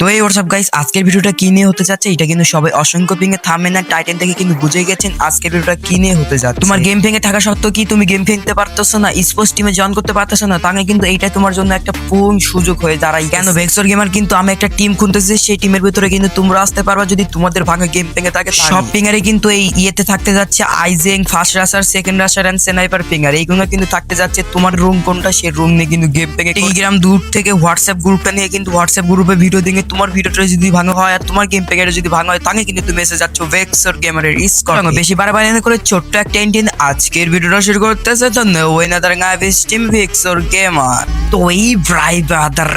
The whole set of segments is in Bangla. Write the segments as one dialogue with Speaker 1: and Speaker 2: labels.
Speaker 1: তো এই হোয়াটসঅ্যাপ গাইস আজকের ভিডিওটা কি নিয়ে হতে যাচ্ছে? এটা কিন্তু সবাই অসংখ্য পিঙে থামে না। টাইটেন থেকে কিন্তু বুঝে গেছেন আজকের ভিডিওটা কি নিয়ে হতে যাচ্ছে। তোমার গেম ভেঙে থাকা সত্ত্বেও কি তুমি গেম ভেঙতে পারতেছো না? স্পোর্টস টিমে জয়েন করতে পারতেছো না? তাহলে কিন্তু এইটা তোমার জন্য একটা পূর্ণ সুযোগ হয়ে দাঁড়ায়। কেন? ভেক্সর গেমার কিন্তু আমি একটা টিম খুনতেছি সেই টিমের ভিতরে কিন্তু তোমরা আসতে পারবা। যদি তোমাদের ভাঙা গেম ভেঙে থাকে সব পিঙ্গারে কিন্তু এই ইয়েতে থাকতে যাচ্ছে। আইজেং first rusher second rusher and sniper পিঙ্গার এইগুলো কিন্তু থাকতে যাচ্ছে। তোমার রুম কোনটা? সেই রুম নিয়ে কিন্তু গেম ভেঙে টেলিগ্রাম দূর থেকে হোয়াটসঅ্যাপ গ্রুপটা নিয়ে কিন্তু হোয়াটসঅ্যাপ গ্রুপে ভিডিও দিয়ে তোমার ভিডিওটা যদি ভাঙা হয় আর তোমার গেম প্যাকেটে যদি ভাঙা হয় তাহলে কিন্তু তুমি এসে যাচ্ছ ভেক্সর গেমারের স্কোর বেশি বাড়াবাড়ি না করে ছোট্ট একটা ইন্টিন আজকের ভিডিওটা শুরু করতেছে তো ওয়েনাদার এনাদার গাইস টিম ভেক্সর গেমার তো এই ভাই ব্রাদার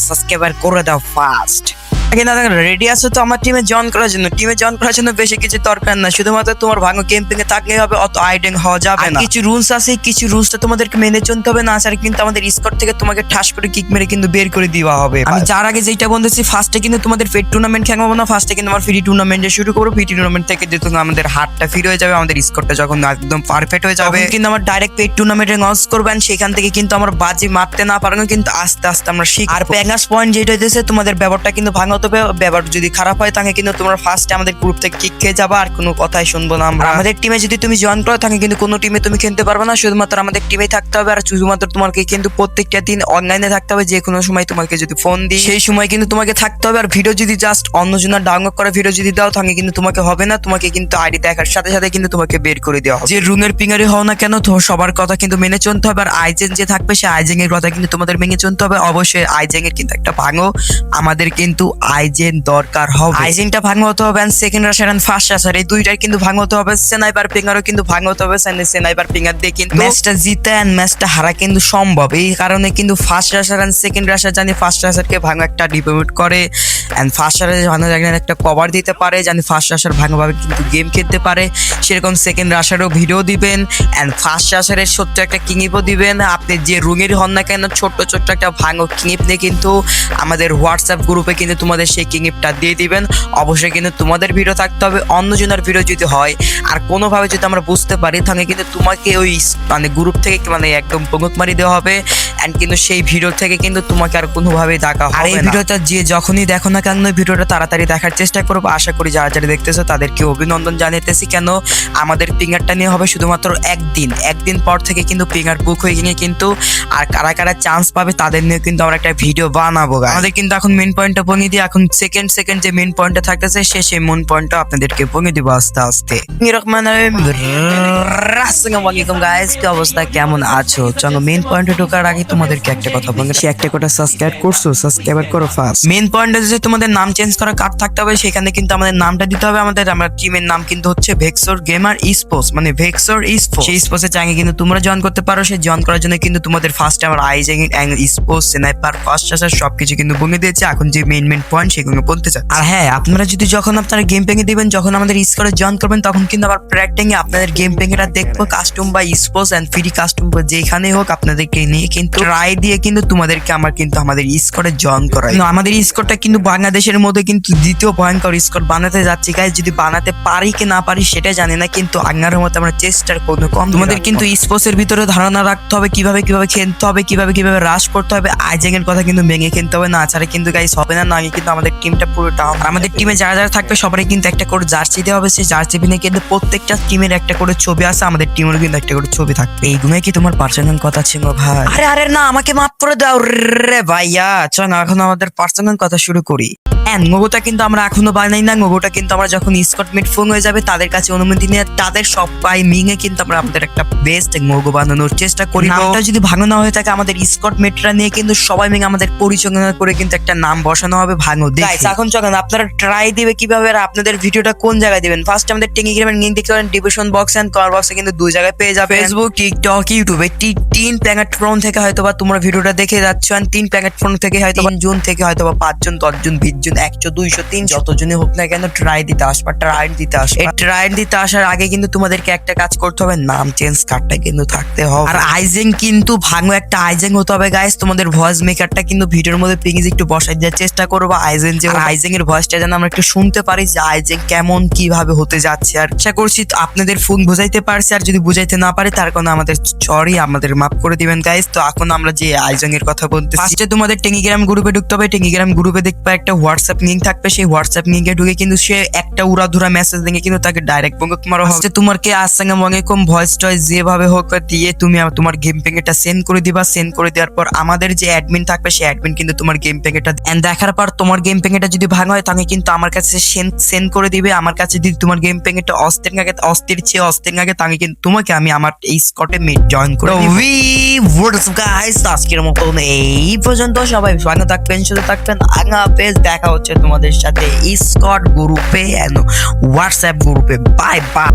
Speaker 1: সাবস্ক্রাইবার করে দাও ফাস্ট রেডি আছো তো আমার টিমে জয়েন করার জন্য? টিমে জয়েন করার জন্য বেশি কিছু দরকার না। শুধুমাত্র তোমার ভাঙো গেম পেঙ্গে থাকলে হবে অত আইডেন হওয়া যাবে না। কিছু রুলস আছে কিছু রুলসটা তোমাদেরকে মেনে চলতে হবে না স্যার কিন্তু আমাদের স্কট থেকে তোমাকে ঠাস করে কিক মেরে কিন্তু বের করে দেওয়া হবে। আমি যার আগে যেটা বলতেছি ফার্স্টে কিন্তু তোমাদের ফেড টুর্নামেন্ট খেলাবো না ফার্স্টে কিন্তু আমার ফ্রি টুর্নামেন্টে শুরু করব। ফ্রি টুর্নামেন্ট থেকে যেহেতু আমাদের হাতটা ফ্রি হয়ে যাবে আমাদের স্কোরটা যখন একদম পারফেক্ট হয়ে যাবে। কিন্তু আমার ডাইরেক্ট পেড টুর্নামেন্টে লঞ্চ করবেন সেখান থেকে কিন্তু আমার বাজি মারতে না পারব কিন্তু আস্তে আস্তে আমরা শিখ আর প্যাঙ্গাস পয়েন্ট যেটা হইতেছে তোমাদের ব্যাপারটা কিন্তু ভাঙা হবে ব্যাপার যদি খারাপ হয় তাহলে কিন্তু তোমরা ফার্স্টে আমাদের গ্রুপ থেকে কিক খেয়ে যাবা আর কোনো কথাই শুনব না আমরা। আমাদের টিমে যদি তুমি জয়েন করো তাহলে কিন্তু কোনো টিমে তুমি খেলতে পারবে না শুধুমাত্র আমাদের টিমেই থাকতে হবে আর শুধুমাত্র তোমাকে কিন্তু প্রত্যেকটা দিন অনলাইনে থাকতে হবে যে কোনো সময় তোমাকে যদি ফোন দিই। সেই সময় কিন্তু তোমাকে থাকতে হবে আর ভিডিও যদি জাস্ট অন্যজনের ডাউনলোড করে ভিডিও যদি দাও তাহলে কিন্তু তোমাকে হবে না তোমাকে কিন্তু আইডি দেখার সাথে সাথে কিন্তু তোমাকে বের করে দেওয়া হবে। যে রুমের পিঙ্গারি হও না কেন তো সবার কথা কিন্তু মেনে চলতে হবে আর আইজেন যে থাকবে সে আইজেন এর কথা কিন্তু তোমাদের মেনে চলতে হবে। অবশ্যই আইজেন এর কিন্তু একটা ভাঙো আমাদের কিন্তু আইজেন দরকার হবে। আইজেনটা ভাঙো হতে হবে second rusher and first rusher এই দুইটার কিন্তু ভাঙো হতে হবে সেনাইপার পিঙ্গারও কিন্তু ভাঙো হতে হবে সেনাইপার পিঙ্গার দিয়ে কিন্তু ম্যাচটা জিতে এন্ড ম্যাচটা হারা কিন্তু সম্ভব। এই কারণে কিন্তু first rusher and second rusher জানি ফার্স্ট রাশারকে ভাঙো একটা ডিপোমিট করে এন্ড ফার্স্ট রাশার ভাঙো একটা কভার দিতে পারে জানি ফার্স্ট রাশার ভাঙোভাবে কিন্তু গেম খেলতে পারে। সেরকম সেকেন্ড রাশারও ভিডিও দিবেন এন্ড ফার্স্ট রাশারের ছোট্ট একটা কিনিপও দিবেন। আপনি যে রুমের হন না কেন ছোট্ট ছোট্ট একটা ভাঙো কিনিপ দিয়ে কিন্তু আমাদের হোয়াটসঅ্যাপ গ্রুপে কিন্তু তোমাদের সেই কিনিপটা দিয়ে দিবেন। অবশ্যই কিন্তু তোমাদের ভিডিও থাকতে হবে, অন্যজনের ভিডিও যদি হয়, আর কোনোভাবে যদি আমরা বুঝতে পারি, তাহলে কিন্তু তোমাকে ওই মানে গ্রুপ থেকে মানে একদম পঙ্গুত মারি দেওয়া হবে। এন্ড কিন্তু সেই ভিডিও থেকে কিন্তু তোমাকে আর কোনোভাবে দেখা হবে আর এই ভিডিওটা যে যখনই দেখো না কেন ভিডিওটা তাড়াতাড়ি দেখার চেষ্টা করব আশা করি যারা যারা দেখতেছো তাদেরকে অভিনন্দন জানাইতেছি। কেন আমাদের ফিঙ্গারটা নিয়ে হবে শুধুমাত্র একদিন। একদিন পর থেকে কিন্তু ফিঙ্গার বুক হয়ে গিয়ে কিন্তু আর কারা কারা চান্স পাবে তাদের নিয়ে কিন্তু আমরা একটা ভিডিও বানাবো। আমাদের কিন্তু এখন মেন পয়েন্টটা ভঙে দিয়ে এখন সেকেন্ড সেকেন্ড যে মেন পয়েন্টটা থাকতেছে সে সেই মেন পয়েন্টটা আপনাদেরকে ভঙে দিব আস্তে আস্তে। এরকম আসসালামু আলাইকুম গাইস কি অবস্থা? কেমন আছো? চলো মেন পয়েন্টে ঢোকার আগে তোমাদেরকে একটা কথা বলি। সে একটা কথা সাবস্ক্রাইব করছ সাবস্ক্রাইব করো ফার্স্ট মেন পয়েন্টে যে তোমাদের নাম চেঞ্জ করা কার্ড থাকতে হবে সেখানে কিন্তু আমাদের নামটা দিতে হবে। আমাদের আমরা টিমের নাম কিন্তু হচ্ছে ভেক্সর গেমার স্পোর্টস মানে ভেক্সর স্পোর্টস সেই স্পোর্টসে চাইলে কিন্তু তোমরা জয়েন করতে পারো। সেই জয়েন করার জন্য কিন্তু তোমাদের ফার্স্ট আমার আইজিং এন্ড স্পোর্টস স্নাইপার ফার্স্ট চাষার সবকিছু কিন্তু বলে দিয়েছে। এখন যে মেইন মেইন পয়েন্ট সেগুলো বলতে চাই আর হ্যাঁ আপনারা যদি যখন আপনারা গেম পেঙ্গে দিবেন যখন আমাদের স্কোরে জয়েন করবেন তখন কিন্তু আবার প্র্যাকটিংয়ে আপনাদের গেম পেঙ্গেটা দেখব। কাস্টম বা স্পোর্টস এন্ড ফ্রি কাস্টম যেখানেই হোক আপনাদেরকে নিয়ে কিন্তু ট্রাই দিয়ে কিন্তু তোমাদেরকে আমার কিন্তু আমাদের স্কোরে জয়েন করাই। আমাদের স্কোরটা কিন্তু বাংলাদেশের মধ্যে কিন্তু দ্বিতীয় ভয়ঙ্কর স্কোর বানাতে যাচ্ছি। গাইজ যদি বানাতে পারি কি না পারি সেটা জানি না কিন্তু আগ্নার মতো আমরা চেষ্টার কোনো কম তোমাদের কিন্তু স্পোর্টস এর ভিতরে ধারণা রাখতে হবে কীভাবে কীভাবে খেলতে হবে কীভাবে কীভাবে রাশ করতে হবে। আইজেং এর কথা কিন্তু ভেঙে খেলতে হবে না ছাড়া কিন্তু গাইজ হবে না না কিন্তু আমাদের টিমটা পুরো ডাউন আমাদের টিমে যারা যারা থাকবে সবারই কিন্তু একটা করে জার্সি দেওয়া হবে। সেই জার্সি পিনে কিন্তু প্রত্যেকটা টিমের একটা করে ছবি আছে আমাদের টিমের কিন্তু একটা করে ছবি থাকবে। এইগুলোই কি তোমার পার্সোনাল কথা ছিল ভাই? আরে আরে না আমাকে মাফ করে দাও। রে ভাইয়া চল এখন আমাদের পার্সোনাল কথা শুরু করি। এন্ড মোগোটা কিন্তু আমরা এখনও বানাই না মোগোটা কিন্তু আমরা যখন স্কট মিট ফোন হয়ে যাবে তাদের কাছে অনুমতি নিয়ে তাদের সবাই মিঙে কিন্তু আমরা আমাদের একটা বেস্ট মোগো বানানোর চেষ্টা করি। নামটা যদি ভাঙো না হয়ে থাকে আমাদের স্কট মিটরা নিয়ে কিন্তু সবাই মিলে আমাদের পরিচালনা করে কিন্তু একটা নাম বসানো হবে ভাঙো গাইস এখন চলেন আপনারা ট্রাই দিবে কীভাবে আর আপনাদের ভিডিওটা কোন জায়গায় দিবেন? ফার্স্ট আমাদের টেলিগ্রামের লিংক দেখতে পারেন ডিভিশন বক্স এন্ড কমেন্ট বক্সে কিন্তু দুই জায়গায় পেয়ে যাবে ফেসবুক টিকটক ইউটিউবে তিন প্ল্যাটফর্ম থেকে হয়তো বা তোমরা ভিডিওটা দেখে যাচ্ছ তিন প্ল্যাটফর্ম থেকে হয়তো জুন থেকে হয়তো বা পাঁচজন দশজন বিশ জন একশো, দুইশো তিন যতজনই হোক না কেন ট্রাই দিতে আসবা ট্রাই দিতে আসবা ট্রাই দিতে আসার আগে কিন্তু তোমাদেরকে একটা কাজ করতে হবে, নাম চেঞ্জ কার্ডটা কিন্তু থাকতে হবে। আর আইজেং কিন্তু ভাঙো একটা আইজেং হতে হবে গাইস তোমাদের ভয়েস মেকারটা কিন্তু ভিডিওর মধ্যে একটু বসাই দেওয়ার চেষ্টা করব। আইজেং যে আইজেং এর ভয়েসটা যেন আমরা একটু শুনতে পারি যে আইজেং কেমন, কীভাবে হতে যাচ্ছে। আর আশা করছি আপনাদের ফোন বুঝাইতে পারছি, আর যদি বুঝাইতে না পারে, তার কারণে আমাদের সরি আমাদের মাফ করে দিবেন গাইস তো এখন আমরা যে আইজং এর কথা বলতে তোমাদের টেলিগ্রাম গ্রুপে ঢুকতে হবে। টেলিগ্রাম গ্রুপে দেখবে একটা হোয়াটসঅ্যাপ লিঙ্ক থাকবে সেই হোয়াটসঅ্যাপ লিঙ্কে ঢুকে কিন্তু সে একটা উড়াধুরা মেসেজ দিয়ে কিন্তু তাকে ডাইরেক্ট বঙ্গক মারা হবে। তোমার কে আসসালাম আলাইকুম ভয়েস টয়েস যেভাবে হোক দিয়ে তুমি তোমার গেম পেঙ্গেটা সেন্ড করে দিবা। সেন্ড করে দেওয়ার পর আমাদের যে অ্যাডমিন থাকবে সেই অ্যাডমিন কিন্তু তোমার গেম পেঙ্গেটা এন্ড দেখার পর তোমার গেম পেঙ্গেটা যদি ভাঙা হয় তাহলে কিন্তু আমার কাছে সেন্ড সেন্ড করে দিবে। আমার কাছে যদি তোমার গেম পেঙ্গেটা অস্থির আগে অস্থির চেয়ে অস্থির আগে তাহলে কিন্তু তোমাকে আমি আমার এই স্কটে মিট জয়েন করে উই হোয়াটস গাইস আজকের মতন এই পর্যন্ত। সবাই ভালো থাকবেন সুস্থ থাকবেন। আঙ্গা পেজ দেখা হচ্ছে তোমাদের সাথে স্কট গ্রুপে হোয়াটসঅ্যাপ গ্রুপে বাই বাই